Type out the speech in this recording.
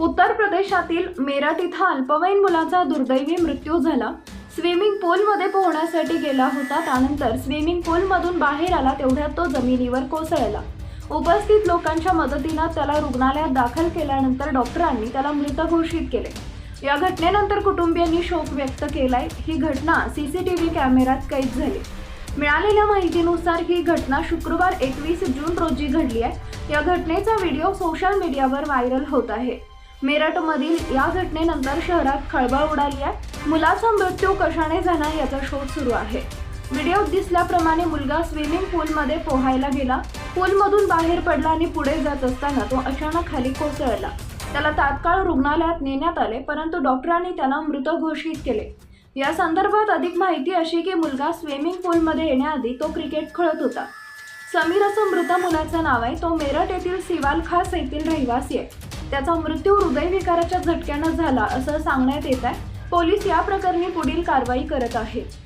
उत्तर प्रदेशातील मेरठ इथं अल्पवयीन मुलाचा दुर्दैवी मृत्यू झाला. स्विमिंग पूलमध्ये पोहण्यासाठी गेला होता त्यानंतर स्विमिंग पूलमधून बाहेर आला तेवढ्यात तो जमिनीवर कोसळला. उपस्थित लोकांच्या मदतीनं त्याला रुग्णालयात दाखल केल्यानंतर डॉक्टरांनी त्याला मृत घोषित केले. या घटनेनंतर कुटुंबियांनी शोक व्यक्त केलाय. ही घटना सीसीटीव्ही कॅमेऱ्यात कैद झाली. मिळालेल्या माहितीनुसार ही घटना शुक्रवार एकवीस जून रोजी घडली आहे. या घटनेचा व्हिडिओ सोशल मीडियावर व्हायरल होत आहे. मेरठमधील या घटनेनंतर शहरात खळबळ उडाली आहे. मुलाचा मृत्यू कशाने झाला याचा शोध सुरू आहे. व्हिडिओत दिसल्याप्रमाणे मुलगा स्विमिंग पूलमध्ये पोहायला गेला. पूलमधून बाहेर पडला आणि पुढे जात असताना तो अचानक खाली कोसळला. त्याला तात्काळ रुग्णालयात नेण्यात आले परंतु डॉक्टरांनी त्याला मृत घोषित केले. या संदर्भात अधिक माहिती अशी की मुलगा स्विमिंग पूलमध्ये येण्याआधी तो क्रिकेट खेळत होता. समीर असं मृत मुलाचं नाव आहे. तो मेरठ येथील सिवाल खास येथील रहिवासी आहे. त्याचा मृत्यू हृदयविकाराच्या झटक्यानं झाला असं सांगण्यात येत आहे पोलीस या प्रकरणी पुढील कारवाई करत आहेत.